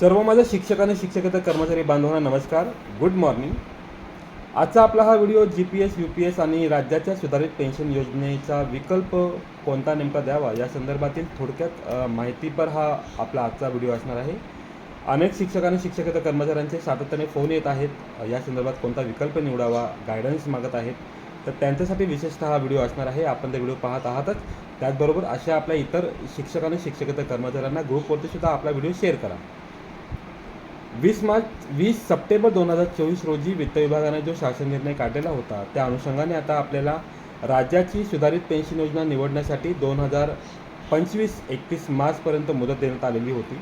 सर्व माझ्या शिक्षक आणि शिक्षकेतर कर्मचारी बांधवांना नमस्कार. गुड मॉर्निंग आजचा आपला हा video G P S U P S आणि राज्याच्या सुधारित पेन्शन योजनेचा विकल्प कोणता नेमका द्यावा? या संदर्भातील थोडक्यात माहितीपर हा आपला आजचा व्हिडिओ असणार आहे. अनेक शिक्षक आणि शिक्षकेतर कर्मचाऱ्यांचे सातत्याने फोन येत आहेत. या संदर्भात कोणता विकल्प निवडावा गायडन्स मागत आहेत. तर त्यांच्यासाठी विशेषतः हा व्हिडिओ असणार आहे. आपण ते व्हिडिओ पाहत आहातच. त्याचबरोबर अशा आपल्या इतर शिक्षक आणि शिक्षकेतर कर्मचाऱ्यांना ग्रुपवरती सुद्धा आपला व्हिडिओ शेअर करा. वीस मार्च वीस सप्टेंबर दोन हजार चोवीस रोजी वित्त विभागाने जो शासन निर्णय काढलेला होता त्या अनुषंगाने आता आपल्याला राज्याची सुधारित पेन्शन योजना निवडण्यासाठी दोन हजार पंचवीस एकतीस मार्चपर्यंत मुदत देण्यात आलेली होती.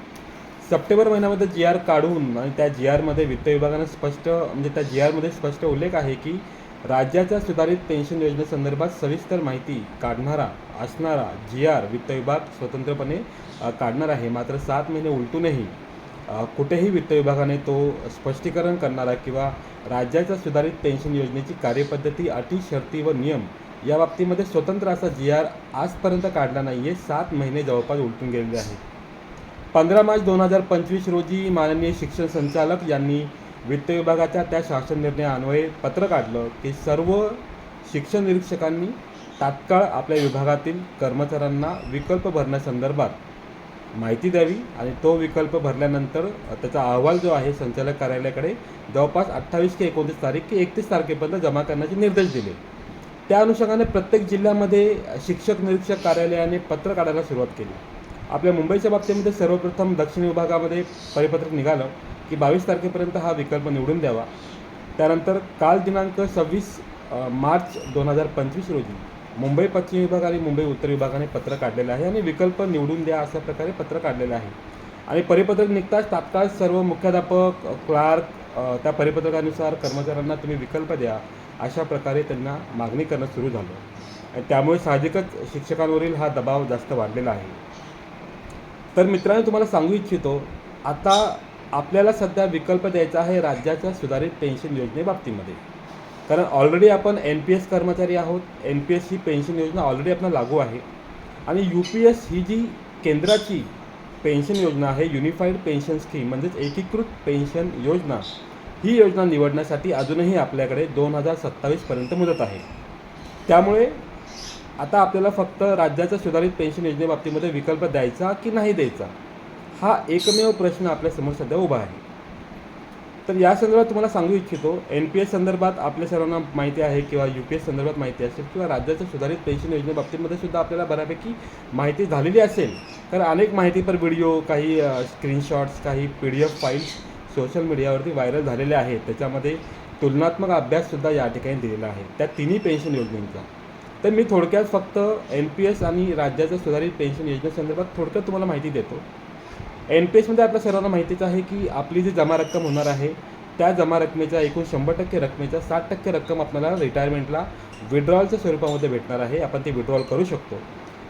सप्टेंबर महिन्यामध्ये जी आर काढून आणि त्या जी आरमध्ये वित्त विभागानं स्पष्ट म्हणजे त्या जी आरमध्ये स्पष्ट उल्लेख आहे की राज्याच्या सुधारित पेन्शन योजनेसंदर्भात सविस्तर माहिती काढणारा असणारा जी आर वित्त विभाग स्वतंत्रपणे काढणार आहे. मात्र सात महिने उलटूनही कुठेही वित्त विभागाने तो स्पष्टीकरण करणारा किंवा राज्याच्या सुधारित पेन्शन योजनेची कार्यपद्धती अटी शर्ती व नियम या बाबतीमध्ये स्वतंत्र असा जी आर आजपर्यंत काढला नाही आहे सात महिने जवळपास उलटून गेलेले आहेत. पंधरा मार्च दोन हजार पंचवीस रोजी माननीय शिक्षण संचालक यांनी वित्त विभागाच्या त्या शासन निर्णयान्वये पत्र काढलं की सर्व शिक्षण निरीक्षकांनी तात्काळ आपल्या विभागातील कर्मचाऱ्यांना विकल्प भरण्यासंदर्भात माहिती द्यावी आणि तो विकल्प भरल्यानंतर त्याचा अहवाल जो आहे संचालक कार्यालयाकडे जवळपास अठ्ठावीस ते एकोणतीस तारीख की एकतीस तारखेपर्यंत जमा करण्याचे निर्देश दिले. त्या अनुषंगाने प्रत्येक जिल्ह्यामध्ये शिक्षक निरीक्षक कार्यालयाने पत्र काढायला सुरुवात केली. आपल्या मुंबईच्या बाबतीमध्ये सर्वप्रथम दक्षिण विभागामध्ये परिपत्रक निघालं की बावीस तारखेपर्यंत हा विकल्प निवडून द्यावा. त्यानंतर काल दिनांक सव्वीस मार्च दोन हजार पंचवीस रोजी मुंबई पश्चिम विभाग आणि मुंबई उत्तर विभागाने पत्र काढलेलं आहे आणि विकल्प निवडून द्या अशा प्रकारे पत्र काढलेलं आहे. आणि परिपत्रक निघताच तात्काळ सर्व मुख्याध्यापक क्लार्क त्या परिपत्रकानुसार कर्मचाऱ्यांना तुम्ही विकल्प द्या अशा प्रकारे त्यांना मागणी करणं सुरू झालं. आणि त्यामुळे साहजिकच शिक्षकांवरील हा दबाव जास्त वाढलेला आहे. तर मित्रांनो तुम्हाला सांगू इच्छितो आता आपल्याला सध्या विकल्प द्यायचा आहे राज्याच्या सुधारित पेन्शन योजनेबाबतीमध्ये. कारण ऑलरेडी आपण एन पी एस कर्मचारी आहोत एन पी एस ही पेन्शन योजना ऑलरेडी आपल्याला लागू आहे. आणि यू पी एस ही जी केंद्राची पेन्शन योजना आहे युनिफाईड पेन्शन स्कीम म्हणजेच एकीकृत पेन्शन योजना ही योजना निवडण्यासाठी अजूनही आपल्याकडे दोन हजार सत्तावीसपर्यंत मुदत आहे. त्यामुळे आता आपल्याला फक्त राज्याच्या सुधारित पेन्शन योजनेबाबतीमध्ये विकल्प द्यायचा की नाही द्यायचा हा एकमेव प्रश्न आपल्यासमोर सध्या उभा आहे. तर या संदर्भात तुम्हाला सांगू इच्छितो एन पी एस संदर्भात आपल्या सर्वांना माहिती आहे किंवा यू पी एस संदर्भात माहिती असेल किंवा राज्याच्या सुधारित पेन्शन योजनेबाबतीमध्ये सुद्धा आपल्याला बऱ्यापैकी माहिती झालेली असेल तर अनेक माहितीपर व्हिडिओ काही स्क्रीनशॉट्स काही P D F files social मीडियावरती व्हायरल झालेले आहेत. त्याच्यामध्ये तुलनात्मक अभ्याससुद्धा या ठिकाणी दिलेला आहे. त्या तिन्ही पेन्शन योजनेचा. तर मी थोडक्यात फक्त एन पी एस आणि राज्याच्या सुधारित पेन्शन योजनेसंदर्भात थोडक्यात तुम्हाला माहिती देतो. एन पी एसमध्ये आपल्या सर्वांना माहितीच आहे की आपली जी जमा रक्कम होणार आहे त्या जमा रकमेच्या एकूण शंभर टक्के रकमेच्या साठ टक्के रक्कम आपल्याला रिटायरमेंटला विड्रॉलच्या स्वरूपामध्ये भेटणार आहे. आपण ती विड्रॉल करू शकतो.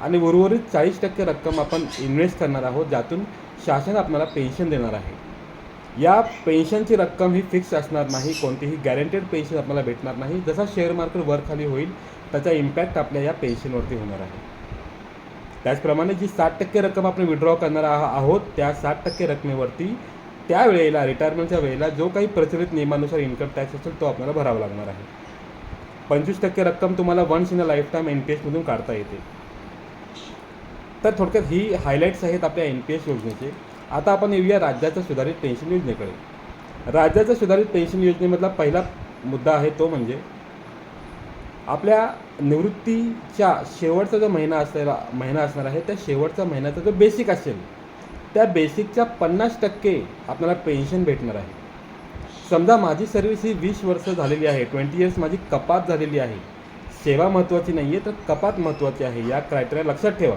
आणि उर्वरित चाळीस टक्के रक्कम आपण इन्व्हेस्ट करणार आहोत ज्यातून शासन आपल्याला पेन्शन देणार आहे. या पेन्शनची रक्कम ही फिक्स असणार नाही कोणतीही गॅरंटेड पेन्शन आपल्याला भेटणार नाही. जसा शेअर मार्केट वर खाली होईल त्याचा इम्पॅक्ट आपल्या या पेन्शनवरती होणार आहे. त्याचप्रमाणे जी साठ टक्के रक्कम आपण विड्रॉ करणार आह- आहोत त्या साठ टक्के रकमेवरती त्या वेळेला रिटायरमेंटच्या वेळेला जो काही प्रचलित नियमानुसार इन्कम टॅक्स असेल तो आपल्याला भरावा लागणार आहे. पंचवीस टक्के रक्कम तुम्हाला once in a lifetime N P एसमधून काढता येते. तर थोडक्यात ही हायलाईट्स आहेत आपल्या एन पी एस योजनेचे. आता आपण येऊया राज्याच्या सुधारित पेन्शन योजनेकडे. राज्याच्या सुधारित पेन्शन योजनेमधला पहिला मुद्दा आहे तो म्हणजे आपल्या निवृत्तीच्या शेवटचा जो महिना असलेला महिना असणार आहे त्या शेवटचा महिन्याचा जो बेसिक असेल त्या बेसिकच्या पन्नास टक्के आपल्याला पेन्शन भेटणार आहे. समजा माझी सर्व्हिस ही वीस वर्ष झालेली आहे ट्वेंटी इयर्स माझी कपात झालेली आहे. सेवा महत्त्वाची नाही आहे तर कपात महत्त्वाची आहे या क्रायटेरिया लक्षात ठेवा.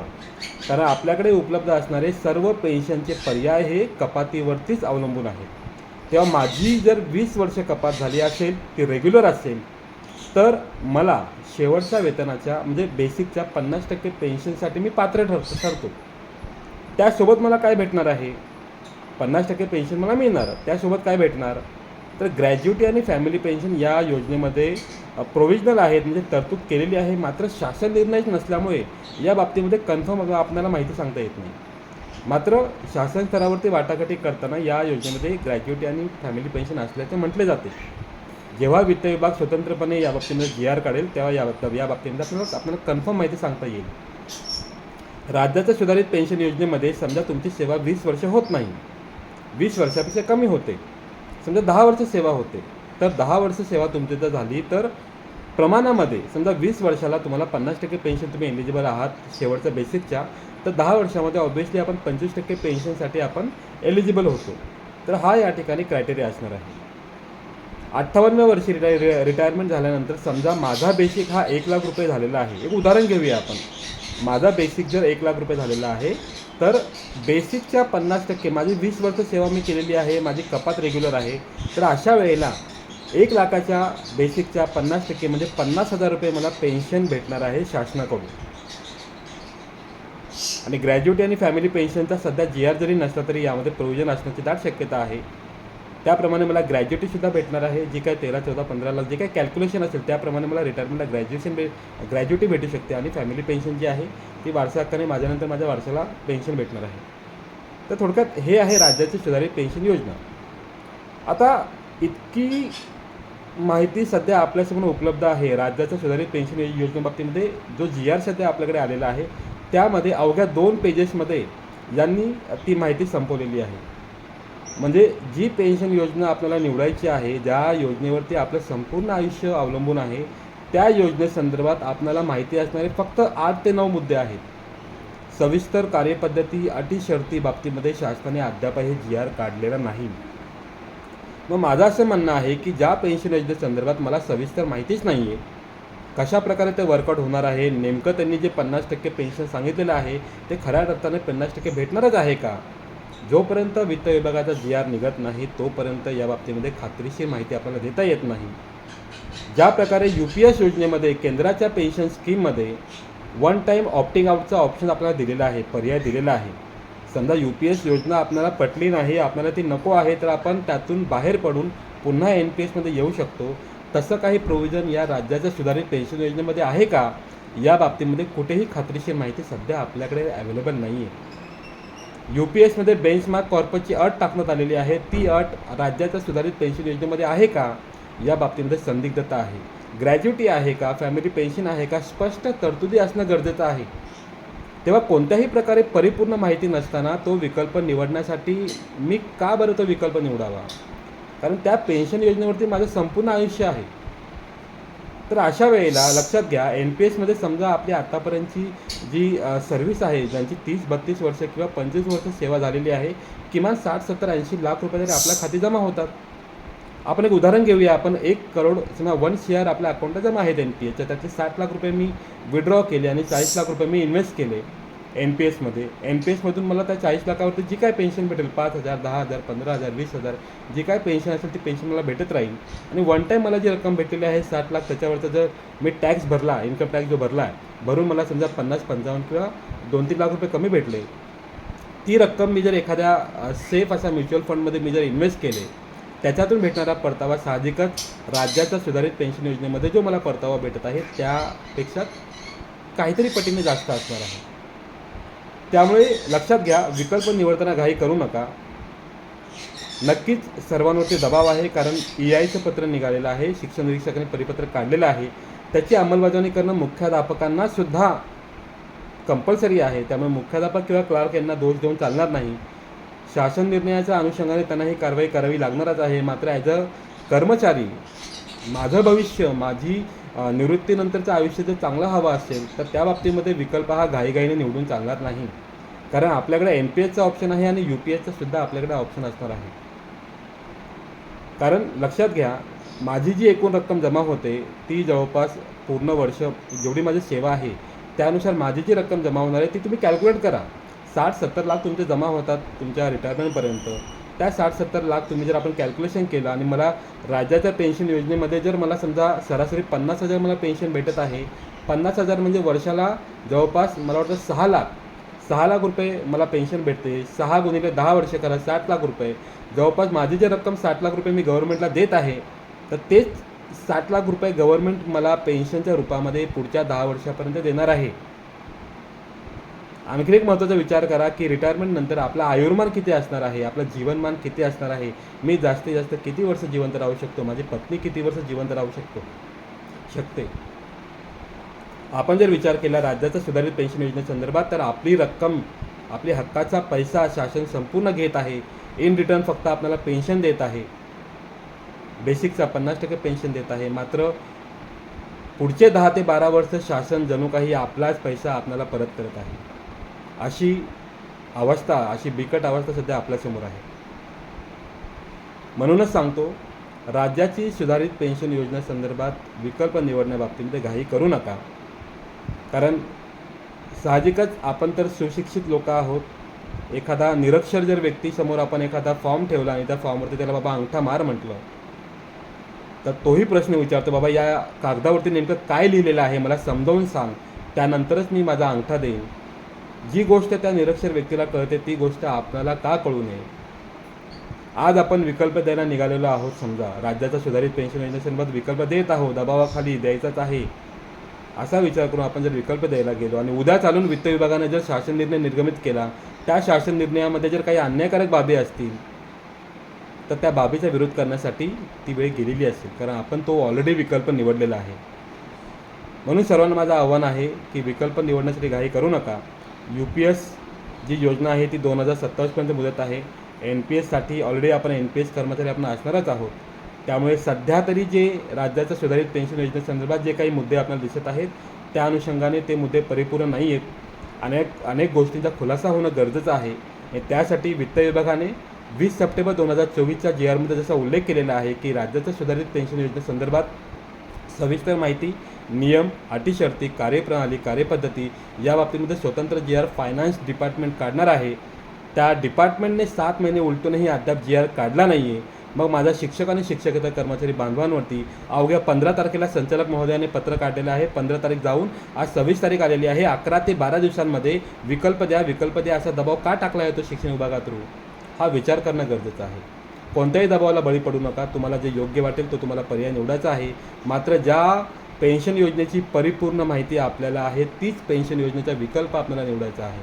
कारण आपल्याकडे उपलब्ध असणारे सर्व पेन्शनचे पर्याय हे कपातीवरतीच अवलंबून आहेत तेव्हा माझी जर वीस वर्ष कपात झाली असेल ती रेग्युलर असेल तर मला शेवटच्या वेतनाच्या म्हणजे बेसिकच्या पन्नास टक्के पेन्शनसाठी मी पात्र ठरतो ठरतो. त्यासोबत मला काय भेटणार आहे? पन्नास टक्के पेन्शन मला मिळणार. त्यासोबत काय भेटणार? तर ग्रॅज्युटी आणि फॅमिली पेन्शन या योजनेमध्ये प्रोविजनल आहेत म्हणजे तरतूद केलेली आहे मात्र शासन निर्णयच नसल्यामुळे या बाबतीमध्ये कन्फर्म आपल्याला माहिती सांगता येत नाही. मात्र शासन स्तरावरती वाटाघाटी करताना या योजनेमध्ये ग्रॅज्युटी आणि फॅमिली पेन्शन असल्याचे म्हटले जाते. जेव्हा वित्त विभाग स्वतंत्रपणे या बाबतीमध्ये जी आर काढेल तेव्हा या या बाबतीमध्ये आपल्याला आपल्याला कन्फर्म माहिती सांगता येईल. राज्याच्या सुधारित पेन्शन योजनेमध्ये समजा तुमची सेवा वीस वर्ष होत नाही. वीस वर्षापेक्षा कमी होते. समजा दहा वर्ष सेवा होते. तर दहा वर्ष सेवा तुमची जर झाली तर प्रमाणामध्ये समजा वीस वर्षाला तुम्हाला पन्नास टक्के पेन्शन तुम्ही एलिजिबल आहात शेवटच्या बेसिकच्या तर दहा वर्षामध्ये ऑब्व्हियसली आपण पंचवीस टक्के पेन्शनसाठी आपण एलिजिबल होतो. तर हा या ठिकाणी क्रायटेरिया असणार आहे. अठ्ठावन्नव्या वर्षी रिटायर रिटायरमेंट झाल्यानंतर समजा माझा बेसिक हा एक लाख रुपये झालेला आहे. एक उदाहरण घेऊया आपण. माझा बेसिक जर एक लाख रुपये झालेला आहे तर बेसिकच्या पन्नास टक्के माझी वीस वर्ष सेवा मी केलेली आहे माझी कपात रेग्युलर आहे तर अशा वेळेला एक लाखाच्या बेसिकच्या पन्नास टक्के म्हणजे पन्नास हजार रुपये मला पेन्शन भेटणार आहे शासनाकडून. आणि ग्रॅज्युएटी आणि फॅमिली पेन्शनचा सध्या जी आर जरी नसला तरी यामध्ये प्रोव्हिजन असण्याची दाट शक्यता आहे. त्याप्रमाणे मला ग्रॅज्युएटीसुद्धा भेटणार आहे जी काय तेरा चौदा पंधरा लाख जे काय कॅल्क्युलेशन असेल त्याप्रमाणे मला रिटायरमेंटला ग्रॅज्युएशन भे ग्रॅज्युएटी भेटू शकते आणि फॅमिली पेन्शन जी आहे ती वारसा हक्काने माझ्यानंतर माझ्या वारसाला पेन्शन भेटणार आहे. तर थोडक्यात हे आहे राज्याची सुधारित पेन्शन योजना. आता इतकी माहिती सध्या आपल्यासमोर उपलब्ध आहे राज्याच्या सुधारित पेन्शन योजनेबाबतीमध्ये जो जी आर सध्या आपल्याकडे आलेला आहे त्यामध्ये अवघ्या दोन पेजेसमध्ये यांनी ती माहिती संपवलेली आहे. म्हणजे जी पेन्शन योजना आपल्याला निवडायची आहे ज्या योजनेवरती आपलं संपूर्ण आयुष्य अवलंबून आहे त्या योजनेसंदर्भात आपल्याला माहिती असणारे फक्त आठ ते नऊ मुद्दे आहेत. सविस्तर कार्यपद्धती अटी शर्ती बाबतीमध्ये शासनाने अद्यापही जी आर काढलेला नाही. मग माझं असं म्हणणं आहे की ज्या पेन्शन योजनेसंदर्भात मला सविस्तर माहितीच नाही आहे कशा प्रकारे ते वर्कआउट होणार आहे नेमकं त्यांनी जे पन्नास टक्के पेन्शन सांगितलेलं आहे ते खऱ्या अर्थाने पन्नास टक्के भेटणारच आहे का? जोपर्यंत वित्त विभागाचा जी आर निघत नाही तोपर्यंत या बाबतीमध्ये खात्रीशीर माहिती आपल्याला देता येत नाही. ज्या प्रकारे यू पी एस योजनेमध्ये केंद्राच्या पेन्शन स्कीममध्ये वन टाईम ऑप्टिंग आउटचा ऑप्शन आपल्याला दिलेला आहे पर्याय दिलेला आहे. समजा यू पी एस योजना आपल्याला पटली नाही आपल्याला ती नको आहे तर आपण त्यातून बाहेर पडून पुन्हा एन पी एसमध्ये येऊ शकतो. तसं काही प्रोव्हिजन या राज्याच्या सुधारित पेन्शन योजनेमध्ये आहे का? या बाबतीमध्ये कुठेही खात्रीशीर माहिती सध्या आपल्याकडे अवेलेबल नाही आहे यू पी एसमध्ये बेंचमार्क कॉर्पसची अट टाकण्यात आलेली आहे. ती अट राज्याच्या सुधारित पेन्शन योजनेमध्ये आहे का? या बाबतीमध्ये संदिग्धता आहे. ग्रॅज्युटी आहे का? फॅमिली पेन्शन आहे का? स्पष्ट तरतुदी असणं गरजेचं आहे. तेव्हा कोणत्याही प्रकारे परिपूर्ण माहिती नसताना तो विकल्प निवडण्यासाठी मी का बरं तो विकल्प निवडावा? कारण त्या पेन्शन योजनेवरती माझं संपूर्ण आयुष्य आहे. तर अशा वेळेला लक्षात घ्या एन पी एसमध्ये समजा आपली आत्तापर्यंतची जी सर्व्हिस आहे ज्यांची तीस बत्तीस वर्ष किंवा पंचवीस वर्ष सेवा झालेली आहे किमान साठ सत्तर ऐंशी लाख रुपये तरी आपल्या खाती जमा होतात. आपण एक उदाहरण घेऊया. आपण एक करोड समजा वन शेअर आपल्या अकाउंटला जमा आहेत एन पी एसच्या त्यातले साठ लाख रुपये मी विड्रॉ केले आणि चाळीस लाख रुपये मी इन्व्हेस्ट केले. एन पी एसमध्ये एन पी एसमधून मला त्या चाळीस लाखावरती जी काय पेन्शन भेटेल पाच हजार दहा हजार पंधरा हजार वीस हजार जी काय पेन्शन असेल ती पेन्शन मला भेटत राहील. आणि वन टाईम मला जी रक्कम भेटलेली आहे साठ लाख त्याच्यावरचा जर मी टॅक्स भरला इन्कम टॅक्स जो भरला आहे भरून मला समजा पन्नास पंचावन्न किंवा दोन तीन लाख रुपये कमी भेटले ती रक्कम मी जर एखाद्या सेफ असा म्युच्युअल फंडमध्ये मी जर इन्व्हेस्ट केले त्याच्यातून भेटणारा परतावा साहजिकच राज्याच्या सुधारित पेन्शन योजनेमध्ये जो मला परतावा भेटत आहे त्यापेक्षा काहीतरी पटीने जास्त असणार आहे. त्यामुळे लक्षात घ्या विकल्प निवडताना घाई करू नका. नक्कीच सर्वांवरती दबाव आहे कारण ई आयचं पत्र निघालेलं आहे शिक्षण निरीक्षकाने परिपत्रक काढलेलं आहे. त्याची अंमलबजावणी करणं मुख्याध्यापकांना सुद्धा कंपल्सरी आहे. त्यामुळे मुख्याध्यापक किंवा क्लार्क यांना दोष देऊन चालणार नाही. शासन निर्णयाच्या अनुषंगाने त्यांना ही कारवाई करावी लागणारच आहे. मात्र ॲज अ कर्मचारी माझं भविष्य माझी निवृत्तीनंतरचं आयुष्य जर चांगलं हवं असेल तर त्या बाबतीमध्ये विकल्प हा घाईघाईने निवडून चालणार नाही. कारण आपल्याकडे एम पी एसचा ऑप्शन आहे आणि यू पी एसचा सुद्धा आपल्याकडे ऑप्शन असणार आहे. कारण लक्षात घ्या माझी जी एकूण रक्कम जमा होते ती जवळपास पूर्ण वर्ष जेवढी माझी सेवा आहे त्यानुसार माझी जी रक्कम जमा होणार आहे ती तुम्ही कॅल्क्युलेट करा. साठ सत्तर लाख तुमचे जमा होतात तुमच्या रिटायरमेंटपर्यंत त्या साठ सत्तर लाख तुम्ही जर आपण कॅल्क्युलेशन केलं आणि मला राज्याच्या पेन्शन योजनेमध्ये जर मला समजा सरासरी पन्नास हजार मला पेन्शन भेटत आहे पन्नास हजार म्हणजे वर्षाला जवळपास मला वाटतं सहा लाख सहा लाख रुपये मला पेन्शन भेटते सहा गुणिले दहा वर्ष करा साठ लाख रुपये. जवळपास माझी जी रक्कम साठ लाख रुपये मी गव्हर्नमेंटला देत आहे तर तेच साठ लाख रुपये गव्हर्नमेंट मला पेन्शनच्या रूपामध्ये पुढच्या दहा वर्षापर्यंत देणार आहे. आणखी एक महत्त्वाचा विचार करा की रिटायरमेंटनंतर आपला आयुर्मान किती असणार आहे? आपलं जीवनमान किती असणार आहे? मी जास्तीत जास्त किती वर्ष जिवंत राहू शकतो? माझी पत्नी किती वर्ष जिवंत राहू शकतो? शकते. आपण जर विचार केला राज्याच्या सुधारित पेन्शन योजनेसंदर्भात तर आपली रक्कम आपली हक्काचा पैसा शासन संपूर्ण घेत आहे. इन रिटर्न फक्त आपल्याला पेन्शन देत आहे. बेसिकचा पन्नास टक्के पेन्शन देत आहे. मात्र पुढचे दहा ते बारा वर्ष शासन जणू काही आपलाच पैसा आपल्याला परत करत आहे. अशी अवस्था अशी बिकट अवस्था सध्या आपल्यासमोर आहे. म्हणूनच सांगतो राज्याची सुधारित पेन्शन योजनेसंदर्भात विकल्प निवडण्याबाबतीमध्ये घाई करू नका. कारण साहजिकच आपण तर सुशिक्षित लोक आहोत. एखादा निरक्षर जर व्यक्तीसमोर आपण एखादा फॉर्म ठेवला आणि त्या फॉर्मवरती त्याला बाबा अंगठा मार म्हटलं तर तोही प्रश्न विचारतो बाबा या कागदावरती नेमकं काय लिहिलेलं आहे? मला समजावून सांग. त्यानंतरच मी माझा अंगठा देईन. जी गोष्ट त्या निरक्षर व्यक्तीला कळते ती गोष्ट आपल्याला का कळू नये? आज आपण विकल्प द्यायला निघालेलो आहोत समजा. राज्याचा सुधारित पेन्शन योजनेसंदर्भात विकल्प देत आहोत दबावाखाली द्यायचाच आहे. असा विचार करून आपण जर विकल्प द्यायला गेलो आणि उद्या चालून वित्त विभागाने जर शासन निर्णय निर्गमित केला त्या शासन निर्णयामध्ये जर काही अन्यायकारक बाबी असतील तर त्या बाबीचा विरोध करण्यासाठी ती वेळ गेलेली असेल कारण आपण तो ऑलरेडी विकल्प निवडलेला आहे. म्हणून सर्वांना माझं आव्हान आहे की विकल्प निवडण्यासाठी घाई करू नका. यू पी एस जी योजना आहे ती दोन हजार सत्तावीसपर्यंत मुदत आहे. एन पी एससाठी ऑलरेडी आपण एन पी एस कर्मचारी आपण असणारच आहोत. त्यामुळे सध्या तरी जे राज्याच्या सुधारित पेन्शन योजनेसंदर्भात जे काही मुद्दे आपल्याला दिसत आहेत त्या अनुषंगाने ते मुद्दे परिपूर्ण नाही आहेत. अनेक अनेक गोष्टींचा खुलासा होणं गरजेचं आहे. आणि त्यासाठी वित्त विभागाने वीस सप्टेंबर दोन हजार चोवीसच्या जी आरमध्ये जसा उल्लेख केलेला आहे की राज्याच्या सुधारित पेन्शन योजनेसंदर्भात सविस्तर माहिती नियम अटीशर्ती कार्यप्रणाली कार्यपद्धती या बाबतीमध्ये स्वतंत्र जी आर फायनान्स डिपार्टमेंट काढणार आहे. त्या डिपार्टमेंटने सात महिने उलटूनही अद्याप जी आर काढला नाही आहे मग माझा शिक्षक आणि शिक्षकेतर कर्मचारी बांधवांवरती अवघ्या पंधरा तारखेला संचालक महोदयाने पत्र काढलेलं आहे. पंधरा तारीख जाऊन आज सव्वीस तारीख आलेली आहे. अकरा ते बारा दिवसांमध्ये विकल्प द्या विकल्प द्या असा दबाव का टाकला येतो शिक्षण विभागा थ्रू हा विचार करणं गरजेचं आहे. कोणत्याही दबावाला बळी पडू नका. तुम्हाला जे योग्य वाटेल तो तुम्हाला पर्याय निवडायचा आहे. मात्र ज्या पेन्शन योजनेची परिपूर्ण माहिती आपल्याला आहे. तीच पेन्शन योजनेचा विकल्प आपल्याला निवडायचा आहे.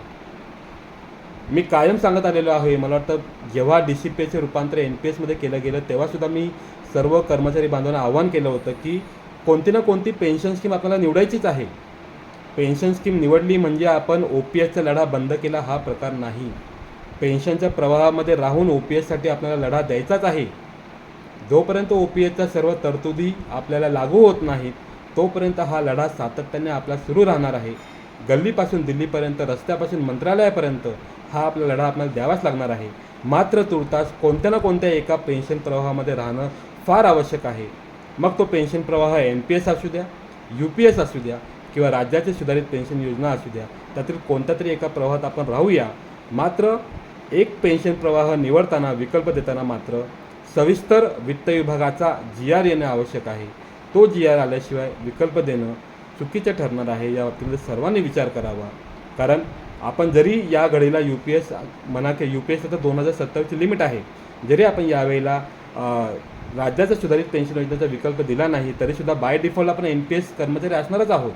मी कायम सांगत आलेलो आहे. मला वाटतं जेव्हा डी सी पी एचं रूपांतर एन पी एसमध्ये केलं गेलं तेव्हासुद्धा मी सर्व कर्मचारी बांधवांना आवाहन केलं होतं की कोणती ना कोणती पेन्शन स्कीम आपल्याला निवडायचीच आहे. पेन्शन स्कीम निवडली म्हणजे आपण ओ पी एसचा लढा बंद केला हा प्रकार नाही. पेन्शनच्या प्रवाहामध्ये राहून ओ पी एससाठी आपल्याला लढा द्यायचाच आहे. जोपर्यंत ओ पी एसच्या सर्व तरतुदी आपल्याला लागू होत नाहीत तोपर्यंत हा लढा सातत्याने आपला सुरू राहणार आहे. गल्लीपासून दिल्लीपर्यंत रस्त्यापासून मंत्रालयापर्यंत हा आपला लढा आपल्याला द्यावाच लागणार आहे. मात्र तुर्तास कोणत्या ना कोणत्या एका पेन्शन प्रवाहामध्ये राहणं फार आवश्यक आहे. मग तो पेन्शन प्रवाह एन पी एस असू द्या यू पी एस असू द्या किंवा राज्याची सुधारित पेन्शन योजना असू द्या त्यातील कोणत्या तरी एका प्रवाहात आपण राहूया. मात्र एक पेन्शन प्रवाह निवडताना विकल्प देताना मात्र सविस्तर वित्त विभागाचा जी आर येणं आवश्यक आहे. तो जी आर आल्याशिवाय विकल्प देणं चुकीचं ठरणार आहे या बाबतीमध्ये सर्वांनी विचार करावा. कारण आपण जरी या घडीला यू पी एस म्हणा की यू पी एस तर दोन हजार सत्तावीसची लिमिट आहे. जरी आपण यावेळेला राज्याचा सुधारित पेन्शन योजनेचा विकल्प दिला नाही तरीसुद्धा बाय डिफॉल्ट आपण एन पी एस कर्मचारी असणारच आहोत.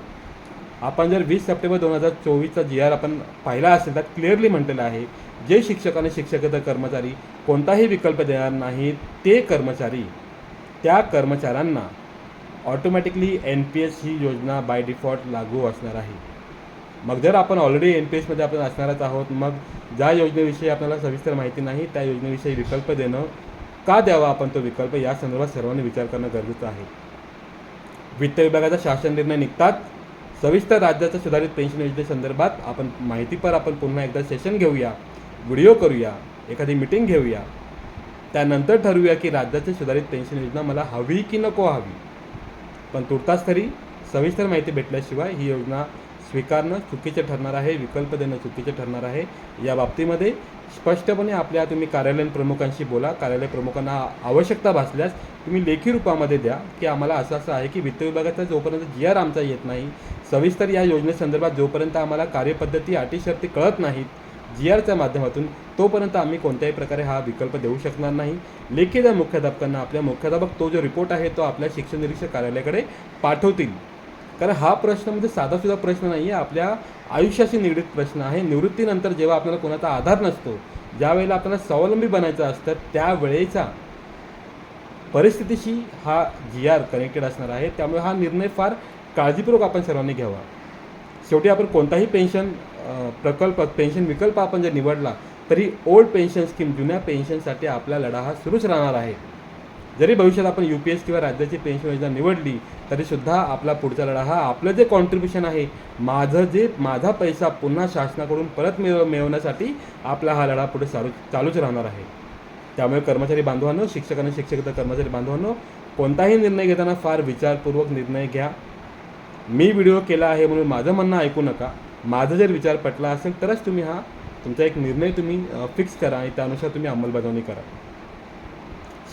आपण जर वीस सप्टेंबर दोन हजार चोवीसचा जी आर आपण पाहिला असेल तर क्लिअरली म्हटलेलं आहे जे शिक्षक आणि शिक्षकेतर कर्मचारी कोणताही विकल्प देणार नाहीत ते कर्मचारी त्या कर्मचाऱ्यांना ऑटोमॅटिकली एन पी एस ही योजना बाय डिफॉल्ट लागू असणार आहे. मग जर आपण ऑलरेडी एन पी एसमध्ये आपण असणारच आहोत मग ज्या योजनेविषयी आपल्याला सविस्तर माहिती नाही त्या योजनेविषयी विकल्प देणं का द्यावा आपण तो विकल्प या संदर्भात सर्वांनी विचार करणं गरजेचं आहे. वित्त विभागाचा शासन निर्णय निघतात. सविस्तर राज्याच्या सुधारित पेन्शन योजनेसंदर्भात आपण माहितीपर आपण पुन्हा एकदा सेशन घेऊया व्हिडिओ करूया एखादी मिटिंग घेऊया. त्यानंतर ठरवूया की राज्याची सुधारित पेन्शन योजना मला हवी की नको हवी. पण तुर्तास तरी सविस्तर माहिती भेटल्याशिवाय ही योजना स्वीकारणं चुकीचे ठरणार आहे विकल्प देणं चुकीचे ठरणार आहे. या बाबतीमध्ये स्पष्टपणे आपल्या तुम्ही कार्यालयीन प्रमुखांशी बोला. कार्यालय प्रमुखांना आवश्यकता भासल्यास तुम्ही लेखी रूपामध्ये द्या की आम्हाला असं असं आहे की वित्त विभागाचा जोपर्यंत जी आर आमचा येत नाही सविस्तर या योजनेसंदर्भात जोपर्यंत आम्हाला कार्यपद्धती अटी शर्ती कळत नाहीत जी आरच्या माध्यमातून तोपर्यंत आम्ही कोणत्याही प्रकारे हा विकल्प देऊ शकणार नाही. लेखी मुख्याध्यापकांना आपल्या मुख्याध्यापक तो जो रिपोर्ट आहे तो आपल्या शिक्षण निरीक्षक कार्यालयाकडे पाठवतील. कारण हा प्रश्न म्हणजे साधासुद्धा प्रश्न नाही आहे आपल्या आयुष्याशी निगडीत प्रश्न आहे. निवृत्तीनंतर जेव्हा आपल्याला कोणाचा आधार नसतो ज्या वेळेला आपल्याला स्वावलंबी बनायचं असतं त्यावेळेचा परिस्थितीशी हा जी आर कनेक्टेड असणार आहे. त्यामुळे हा निर्णय फार काळजीपूर्वक आपण सर्वांनी घ्यावा. शेवटी आपण कोणताही पेन्शन प्रकल्प पेन्शन विकल्प आपण जर निवडला तरी ओल्ड पेन्शन स्कीम जुन्या पेन्शनसाठी आपला लढा हा सुरूच राहणार आहे. जरी भविष्यात आपण यू पी एस किंवा राज्याची पेन्शन योजना निवडली तरीसुद्धा आपला पुढचा लढा हा आपलं जे कॉन्ट्रीब्युशन आहे माझं जे माझा पैसा पुन्हा शासनाकडून परत मिळव मिळवण्यासाठी आपला हा लढा पुढे चालू चालूच राहणार आहे. त्यामुळे कर्मचारी बांधवांनो शिक्षक आणि शिक्षक कर्मचारी बांधवांनो कोणताही निर्णय घेताना फार विचारपूर्वक निर्णय घ्या. मी व्हिडिओ केला आहे म्हणून माझं म्हणणं ऐकू नका. माझा जर विचार पटला असेल तरच तुम्ही हा तुमचा एक निर्णय तुम्ही फिक्स करा आणि त्यानुसार तुम्ही अंमलबजावणी करा.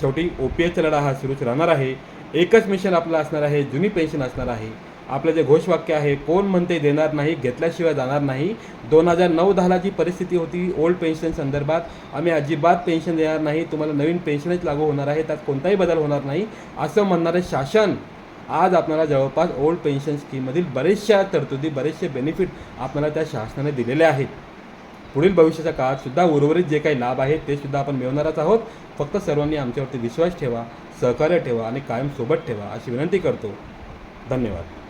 शेवटी ओ पी एसचा लढा हा सुरूच राहणार आहे. एकच मिशन आपला असणार आहे जुनी पेन्शन असणार आहे. आपलं जे घोषवाक्य आहे कोण म्हणते देणार नाही घेतल्याशिवाय जाणार नाही. दोन हजार नऊ दहाला जी परिस्थिती होती ओल्ड पेन्शन संदर्भात आम्ही अजिबात पेन्शन देणार नाही. तुम्हाला नवीन पेन्शनच लागू होणार आहे त्यात कोणताही बदल होणार नाही. असं म्हणणारे शासन आज आपल्याला जवळपास ओल्ड पेन्शन स्कीममधील बरेचशा तरतुदी बरेचसे बेनिफिट आपल्याला त्या शासनाने दिलेले आहेत. पुढील भविष्याच्या काळात सुद्धा उर्वरित जे काही लाभ आहेत ते सुद्धा आपण मिळवणारच आहोत. फक्त सर्वांनी आमच्यावरती विश्वास ठेवा सहकार्य ठेवा आणि कायम सोबत ठेवा अशी विनंती करतो. धन्यवाद.